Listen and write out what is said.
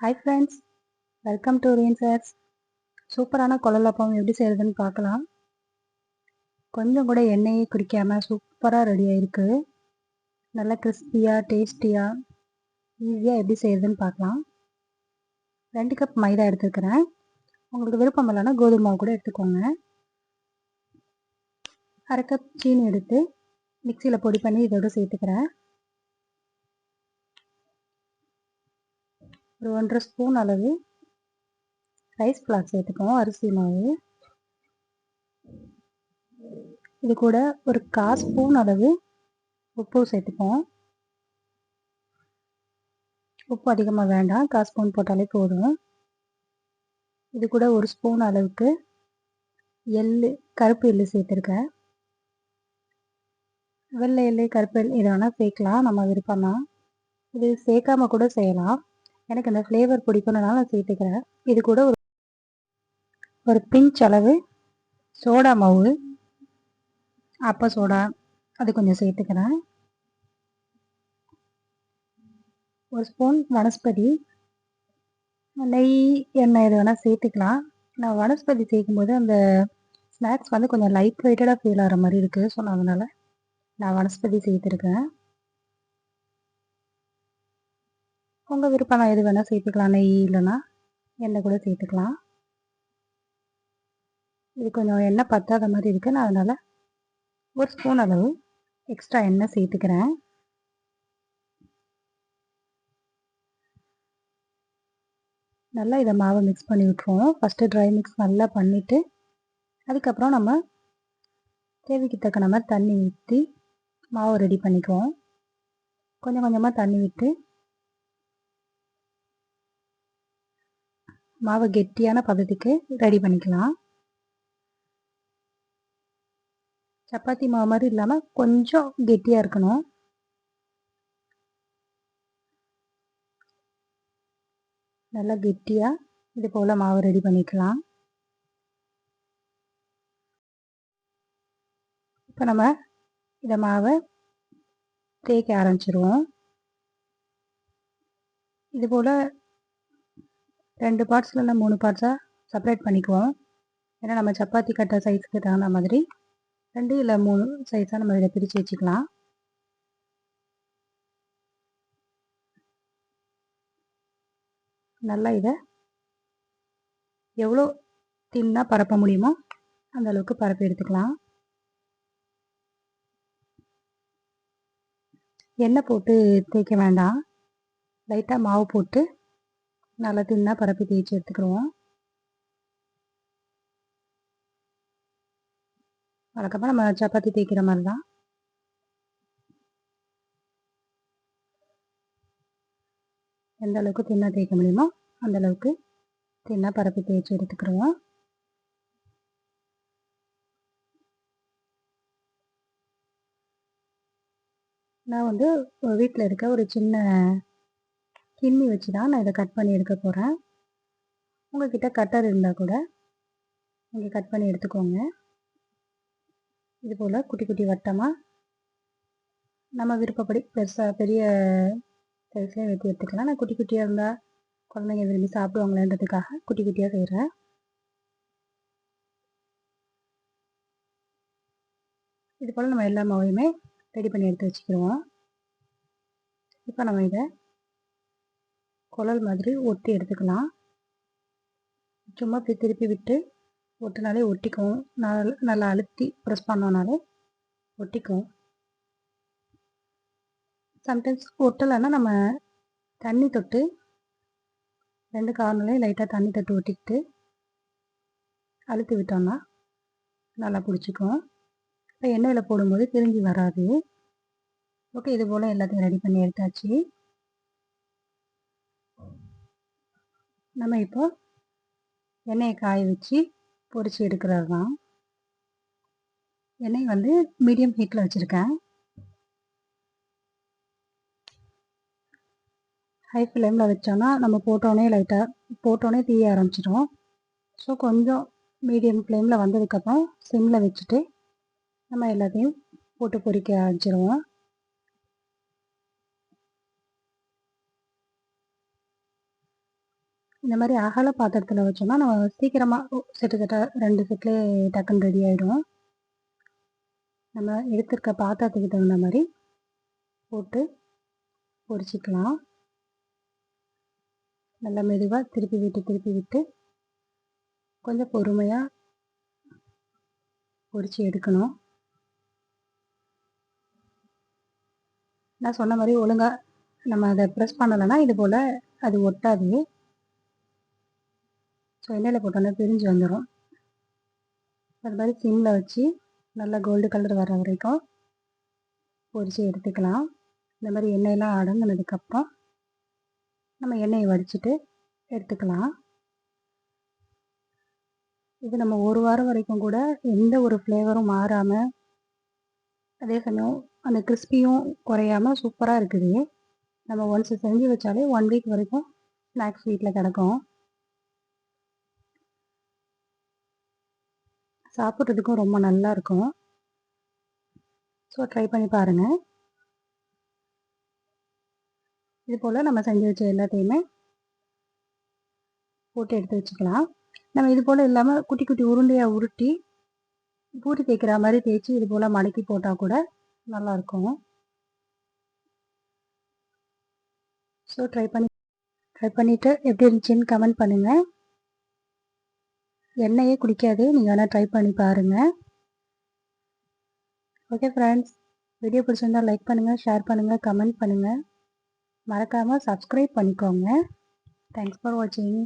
Hi friends welcome to சார்ஸ் சூப்பரான குழலப்பம் எப்படி செய்கிறதுன்னு பார்க்கலாம். கொஞ்சம் கூட எண்ணெயே குடிக்காமல் சூப்பராக ரெடி ஆயிருக்கு. நல்லா கிறிஸ்பியாக டேஸ்டியாக ஈஸியாக எப்படி செய்கிறதுன்னு பார்க்கலாம். ரெண்டு கப் மைதா எடுத்துருக்கிறேன். உங்களுக்கு விருப்பம் இல்லைன்னா கோதுமை மாவு கூட எடுத்துக்கோங்க. அரை கப் சீனி எடுத்து மிக்சியில் பொடி பண்ணி இதோட சேர்த்துக்கிறேன். ஒரு ஒன்றரை ஸ்பூன் அளவு ரைஸ் ஃப்ளாக் சேர்த்துக்கோம் அரிசி மாவு. இது கூட ஒரு கால் ஸ்பூன் அளவு உப்பு சேர்த்துப்போம் உப்பு அதிகமாக வேண்டாம் கால் ஸ்பூன் போட்டாலே போதும். இது கூட ஒரு ஸ்பூன் அளவுக்கு எள்ளு கருப்பு எள்ளு சேர்த்துருக்கேன். வெள்ளை எள்ளு கருப்பு எள் இதை வேணால் சேர்க்கலாம் நம்ம விருப்பம்தான். இது சேர்க்காம கூட செய்யலாம். எனக்கு இந்த ஃப்ளேவர் பிடிக்கணுனால நான் சேர்த்துக்கிறேன் இது கூட ஒரு ஒரு பிஞ்ச் அளவு சோடா மாவு அப்ப சோடா அது கொஞ்சம் சேர்த்துக்கிறேன். ஒரு ஸ்பூன் வனஸ்பதி நெய் எண்ணெய் எது வேணால் சேர்த்துக்கலாம். நான் வனஸ்பதி சேர்க்கும்போது அந்த ஸ்நாக்ஸ் வந்து கொஞ்சம் லைட் வெயிட்டடாக ஃபீல் ஆகிற மாதிரி இருக்குது ஸோ அதனால் நான் வனஸ்பதி சேர்த்துருக்கேன். உங்கள் விருப்பம் நான் எது வேணால் சேர்த்துக்கலாம். நெய் இல்லைன்னா எண்ணெய் கூட சேர்த்துக்கலாம். இது கொஞ்சம் எண்ணெய் பத்தாத மாதிரி இருக்குது நான் அதனால் ஒரு ஸ்பூன் அளவு எக்ஸ்ட்ரா எண்ணெய் சேர்த்துக்கிறேன். நல்லா இதை மாவை மிக்ஸ் பண்ணி விட்ருவோம் ஃபஸ்ட்டு ட்ரை மிக்ஸ் நல்லா பண்ணிவிட்டு அதுக்கப்புறம் நம்ம தேவைக்கு தக்கன மாதிரி தண்ணி ஊற்றி மாவை ரெடி பண்ணிக்குவோம். கொஞ்சம் கொஞ்சமாக தண்ணி விட்டு மாவை கெட்டியான பதத்துக்கு ரெடி பண்ணிக்கலாம். சப்பாத்தி மாவு மாதிரி இல்லாமல் கொஞ்சம் கெட்டியாக இருக்கணும். நல்லா கெட்டியாக இது போல் மாவு ரெடி பண்ணிக்கலாம். இப்போ நம்ம இதை மாவை தேய்க்க ஆரம்பிச்சிருவோம். இது போல் ரெண்டு பார்ட்ஸில் இல்லை மூணு பார்ட்ஸாக செப்பரேட் பண்ணிக்குவோம். ஏன்னா நம்ம சப்பாத்தி கட்ட சைஸ்க்கு தகுந்த மாதிரி ரெண்டு இல்லை மூணு சைஸாக நம்ம இதை பிரித்து வச்சுக்கலாம். நல்லா இதை எவ்வளோ தின்னாக பரப்ப முடியுமோ அந்த அளவுக்கு பரப்பி எடுத்துக்கலாம். எண்ணெய் போட்டு தேய்க்க வேண்டாம். லைட்டாக மாவு போட்டு நல்லா தின்னா பரப்பி தேய்ச்சி எடுத்துக்கிடுவோம் வழக்கமாக நம்ம சப்பாத்தி தேய்க்கிற மாதிரி தான் எந்த அளவுக்கு தின்னா தேய்க்க முடியுமோ அந்த அளவுக்கு தின்னா பரப்பி தேய்ச்சி எடுத்துக்கிடுவோம் நான் வந்து வீட்டில் இருக்க ஒரு சின்ன கிண்ணி வச்சு தான் நான் இதை கட் பண்ணி எடுக்க போகிறேன் உங்கள்கிட்ட கட்டர் இருந்தால் கூட நீங்கள் கட் பண்ணி எடுத்துக்கோங்க. இது போல் குட்டி குட்டி வட்டமாக நம்ம விருப்பப்படி பெருசாக பெரிய சைஸ்லேயே வெட்டி எடுத்துக்கலாம். நான் குட்டி குட்டியாக இருந்தால் குழந்தைங்க விரும்பி சாப்பிடுவாங்களேன்றதுக்காக குட்டி குட்டியாக செய்கிறேன் இது போல் நம்ம எல்லா மாவையுமே ரெடி பண்ணி எடுத்து வச்சுக்கிடுவோம் இப்போ நம்ம இதை குழல் மாதிரி ஒட்டி எடுத்துக்கலாம். சும்மா இப்படி திருப்பி விட்டு ஒட்டினாலே ஒட்டிக்கும். நல்லா அழுத்தி ப்ரெஸ் பண்ணோனாலே ஒட்டிக்கும். சம்டைம்ஸ் ஒட்டலைன்னா நம்ம தண்ணி தொட்டு ரெண்டு கார்னலையும் லைட்டாக தண்ணி தொட்டு ஒட்டிக்கிட்டு அழுத்தி விட்டோம்னா நல்லா பிடிச்சிக்கும். இப்போ எண்ணெயில் போடும்போது பிரிஞ்சு வராது. ஓகே இது போல் எல்லாத்தையும் ரெடி பண்ணி எடுத்தாச்சு. நம்ம இப்போ எண்ணெயை காய வச்சு பொறிச்சு எடுக்கிறது தான் எண்ணெய் வந்து மீடியம் ஹீட்டில் வச்சுருக்கேன். ஹை ஃப்ளேமில் வச்சோன்னா நம்ம போட்டோன்னே லைட்டாக போட்டோன்னே தீய ஆரம்பிச்சிடும் ஸோ கொஞ்சம் மீடியம் ஃப்ளேமில் வந்ததுக்கப்புறம் சிம்மில் வச்சுட்டு நம்ம எல்லாத்தையும் போட்டு பொரிக்க ஆரம்பிச்சிடுவோம் இந்த மாதிரி அகல பாத்திரத்தில் வச்சோம்னா நம்ம சீக்கிரமாக செட்டு செட்டாக ரெண்டு செட்லேயே டக்குன்னு ரெடி ஆகிடும் நம்ம எடுத்திருக்க பாத்திரத்துக்கு தகுந்த மாதிரி போட்டு பொரிச்சிக்கலாம். நல்லா மெதுவாக திருப்பி விட்டு திருப்பி விட்டு கொஞ்சம் பொறுமையாக பொரித்து எடுக்கணும். நான் சொன்ன மாதிரி ஒழுங்காக நம்ம அதை ப்ரெஸ் பண்ணலைன்னா இது போல் அது ஒட்டாது. ஸோ எண்ணெயில் போட்டோன்னே பிரிஞ்சு வந்துடும் அது மாதிரி சிம்மில் வச்சு நல்லா கோல்டு கலர் வர வரைக்கும் பொரித்து எடுத்துக்கலாம். இந்த மாதிரி எண்ணெயெல்லாம் அடங்கினதுக்கப்புறம் நம்ம எண்ணெயை வடிச்சிட்டு எடுத்துக்கலாம். இது நம்ம ஒரு வாரம் வரைக்கும் கூட எந்த ஒரு ஃப்ளேவரும் மாறாமல் அதே சமயம் அந்த கிறிஸ்பியும் குறையாமல் சூப்பராக இருக்குது. நம்ம ஒன்ஸ் செஞ்சு வச்சாலே ஒன் வீக் வரைக்கும் ஸ்நாக்ஸ் வீட்டில் கிடக்கும். சாப்பிட்றதுக்கும் ரொம்ப நல்லா இருக்கும். ஸோ ட்ரை பண்ணி பாருங்கள் இது போல் நம்ம செஞ்சு வச்ச எல்லாத்தையுமே போட்டு எடுத்து வச்சுக்கலாம். நம்ம இது போல் இல்லாமல் குட்டி குட்டி உருண்டையாக உருட்டி பூரி தேய்க்கிற மாதிரி தேய்ச்சி இது போல் மடக்கி போட்டால் கூட நல்லாயிருக்கும் ஸோ ட்ரை பண்ணி ட்ரை பண்ணிவிட்டு எப்படி இருந்துச்சுன்னு கமெண்ட் பண்ணுங்கள் எண்ணெயே குடிக்காது. நீங்கள் வேணால் ட்ரை பண்ணி பாருங்கள் ஓகே ஃப்ரெண்ட்ஸ் வீடியோ பிடிச்சிருந்தால் லைக் பண்ணுங்கள் ஷேர் பண்ணுங்கள் கமெண்ட் பண்ணுங்கள் மறக்காமல் சப்ஸ்கிரைப் பண்ணிக்கோங்க. தேங்க்ஸ் ஃபார் வாட்சிங்